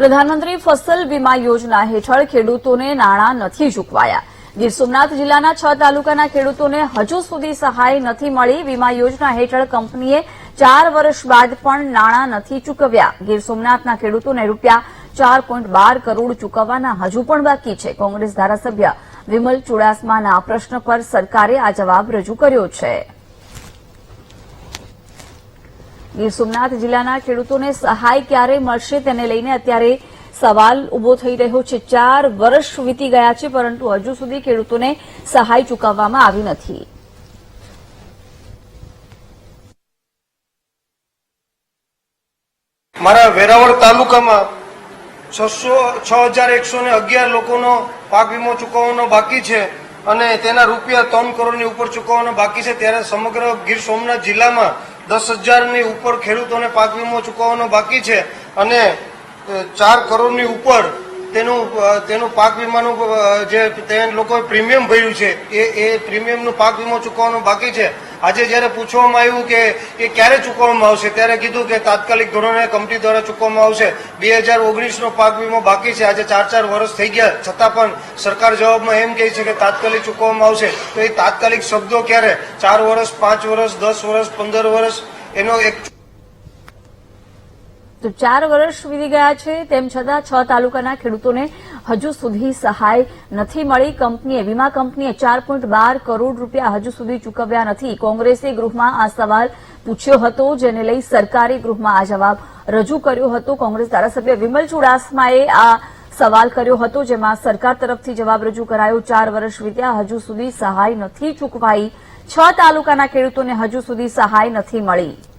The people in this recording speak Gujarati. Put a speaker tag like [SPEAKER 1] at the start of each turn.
[SPEAKER 1] પ્રધાનમંત્રી ફસલ વીમા યોજના હેઠળ ખેડૂતોને નાણાં નથી ચૂકવાયા. ગીર સોમનાથ જિલ્લાના છ તાલુકાના ખેડૂતોને હજુ સુધી સહાય નથી મળી. વીમા યોજના હેઠળ કંપનીએ ચાર વર્ષ બાદ પણ નાણાં નથી ચૂકવ્યા. ગીર સોમનાથના ખેડૂતોને રૂપિયા ચાર પોઈન્ટ બાર કરોડ ચૂકવવાના હજુ પણ બાકી છે. કોંગ્રેસ ધારાસભ્ય વિમલ ચુડાસમાના પ્રશ્ન પર સરકારે આ જવાબ રજૂ કર્યો છે. ગીર સોમનાથ જિલ્લાના ખેડૂતોને સહાય ક્યારે મળશે તેને લઈને અત્યારે સવાલ ઊભો થઈ રહ્યો છે. ચાર વર્ષ વીતી ગયા છે, પરંતુ હજુ સુધી ખેડૂતોને સહાય ચૂકવવામાં આવી નથી.
[SPEAKER 2] મારા વેરાવળ તાલુકામાં છસો, છ હજાર એકસો ને અગિયાર લોકોનો પાક વીમો ચૂકવવાનો બાકી છે. અને તેના રૂપિયા ત્રણ કરોડની ઉપર ચૂકવવાના બાકી છે. ત્યારે સમગ્ર ગીર સોમનાથ જિલ્લામાં દસ હજારની ઉપર ખેડૂતોને પાક વીમો ચૂકવવાનો બાકી છે અને ચાર કરોડની ઉપર તેનું તેનું પાક વીમાનું જે તે લોકોએ પ્રીમિયમ ભર્યું છે, એ એ પ્રીમિયમનું પાક વીમો ચૂકવવાનો બાકી છે. આજે જ્યારે પૂછવામાં આવ્યું કે એ ક્યારે ચૂકવવામાં આવશે, ત્યારે કીધું કે તાત્કાલિક ધોરણે કંપની દ્વારા ચૂકવવામાં આવશે. બે હજાર ઓગણીસનો પાક વીમો બાકી છે. આજે ચાર ચાર વર્ષ થઈ ગયા. છતાં પણ સરકાર જવાબમાં એમ કહે છે કે તાત્કાલિક ચૂકવવામાં આવશે. તો એ તાત્કાલિક શબ્દો ક્યારે? ચાર વર્ષ, પાંચ વર્ષ, દસ વર્ષ, પંદર વર્ષ? એનો એક
[SPEAKER 1] તો ચાર વર્ષ વીતી ગયા છે. તેમ છતાં છ તાલુકાના ખેડૂતોને હજુ સુધી સહાય નથી મળી. કંપનીએ, વીમા કંપનીએ ચાર બાર કરોડ રૂપિયા હજુ સુધી ચૂકવ્યા નથી. કોંગ્રેસે ગૃહમાં આ સવાલ પૂછ્યો હતો, જેને લઈ સરકારે ગૃહમાં આ જવાબ રજૂ કર્યો હતો. કોંગ્રેસ ધારાસભ્ય વિમલ ચુડાસમાએ આ સવાલ કર્યો હતો, જેમાં સરકાર તરફથી જવાબ રજૂ કરાયો. ચાર વર્ષ વીત્યા, હજુ સુધી સહાય નથી ચૂકવાઈ. છ તાલુકાના ખેડૂતોને હજુ સુધી સહાય નથી મળી.